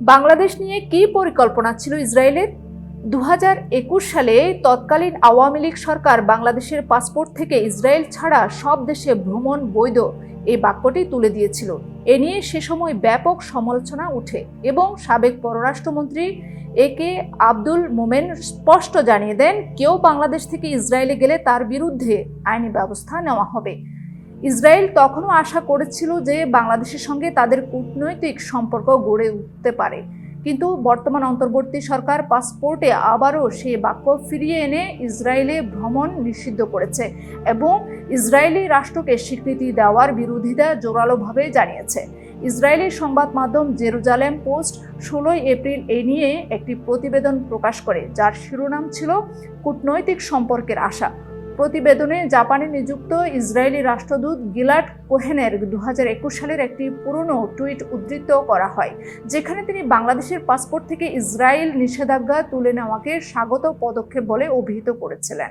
বাংলাদেশ নিয়ে কী পরিকল্পনা ছিল ইসরায়েলের? দু হাজার একুশ সালে তৎকালীন আওয়ামী লীগ সরকার বাংলাদেশের পাসপোর্ট থেকে ইসরায়েল ছাড়া সব দেশে ভ্রমণ বৈধ এই বাক্যটি তুলে দিয়েছিল। এ নিয়ে সে সময় ব্যাপক সমালোচনা উঠে এবং সাবেক পররাষ্ট্রমন্ত্রী এ কে আব্দুল মোমেন স্পষ্ট জানিয়ে দেন, কেউ বাংলাদেশ থেকে ইসরায়েলে গেলে তার বিরুদ্ধে আইনি ব্যবস্থা নেওয়া হবে। ইসরায়েল তখনও আশা করেছিল যে বাংলাদেশের সঙ্গে তাদের কূটনৈতিক সম্পর্ক গড়ে উঠতে পারে। কিন্তু বর্তমান অন্তর্বর্তী সরকার পাসপোর্টে আবারও সে বাক্য ফিরিয়ে এনে ইসরায়েলে ভ্রমণ নিষিদ্ধ করেছে এবং ইসরায়েলি রাষ্ট্রকে স্বীকৃতি দেওয়ার বিরোধিতা জোরালোভাবে জানিয়েছে। ইসরায়েলি সংবাদ মাধ্যম জেরুজালেম পোস্ট ষোলোই এপ্রিল এ নিয়ে একটি প্রতিবেদন প্রকাশ করে, যার শিরোনাম ছিল কূটনৈতিক সম্পর্কের আশা। প্রতিবেদনে জাপানে নিযুক্ত ইসরায়েলি রাষ্ট্রদূত গিলাট কোহেনের দু হাজার একুশ সালের একটি পুরনো টুইট উদ্ধৃত করা হয়, যেখানে তিনি বাংলাদেশের পাসপোর্ট থেকে ইসরায়েল নিষেধাজ্ঞা তুলে নেওয়াকে স্বাগত পদক্ষেপ বলে অভিহিত করেছিলেন।